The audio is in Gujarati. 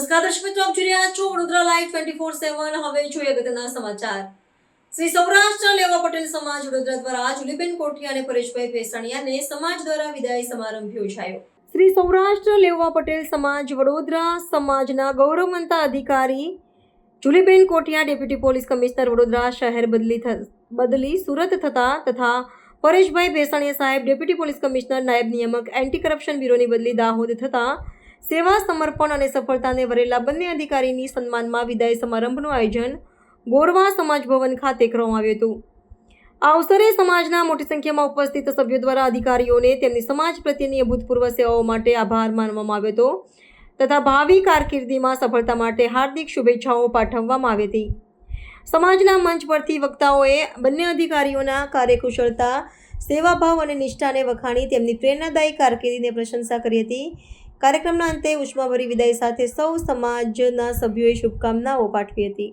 નમસ્કાર દર્શક મિત્રો, આપ જોઈ રહ્યા છો Vadodara live twenty four seven હવે જોઈએ અગત્યના સમાચાર. શ્રી સૌરાષ્ટ્ર લેવા પટેલ સમાજ વડોદરા દ્વારા જુલીબેન કોઠિયા અને પરેશભાઈ ભેસાણીયાને સમાજ દ્વારા વિદાય સમારંભ યોજાયો. શ્રી સૌરાષ્ટ્ર લેવા પટેલ સમાજ વડોદરા સમાજના ગૌરવવંતા અધિકારી Juliben Kothiya, deputy police commissioner Vadodara શહેર બદલી બદલી સુરત થતા તથા પરેશભાઈ ભેસાણીયા સાહેબ, ડેપ્યુટી પોલીસ કમિશનર નાયબ નિયામક, એન્ટી કરપ્શન બ્યુરોની બદલી દાહોદ થતા સેવા સમર્પણ અને સફળતાને વરેલા બંને અધિકારીની સન્માનમાં વિદાય સમારંભનું આયોજન ગોરવા સમાજ ભવન ખાતે કરવામાં આવ્યું હતું. આ અવસરે સમાજના મોટી સંખ્યામાં ઉપસ્થિત સભ્યો દ્વારા અધિકારીઓને તેમની સમાજ પ્રત્યેની અભૂતપૂર્વ સેવાઓ માટે આભાર માનવામાં આવ્યો હતો તથા ભાવિ કારકિર્દીમાં સફળતા માટે હાર્દિક શુભેચ્છાઓ પાઠવવામાં આવી હતી. સમાજના મંચ પરથી વક્તાઓએ બંને અધિકારીઓના કાર્યકુશળતા, સેવાભાવ અને નિષ્ઠાને વખાણી તેમની પ્રેરણાદાયી કારકિર્દીને પ્રશંસા કરી હતી. કાર્યક્રમના અંતે ઉષ્માભરી વિદાય સાથે સૌ સમાજના સભ્યોએ શુભકામનાઓ પાઠવી હતી.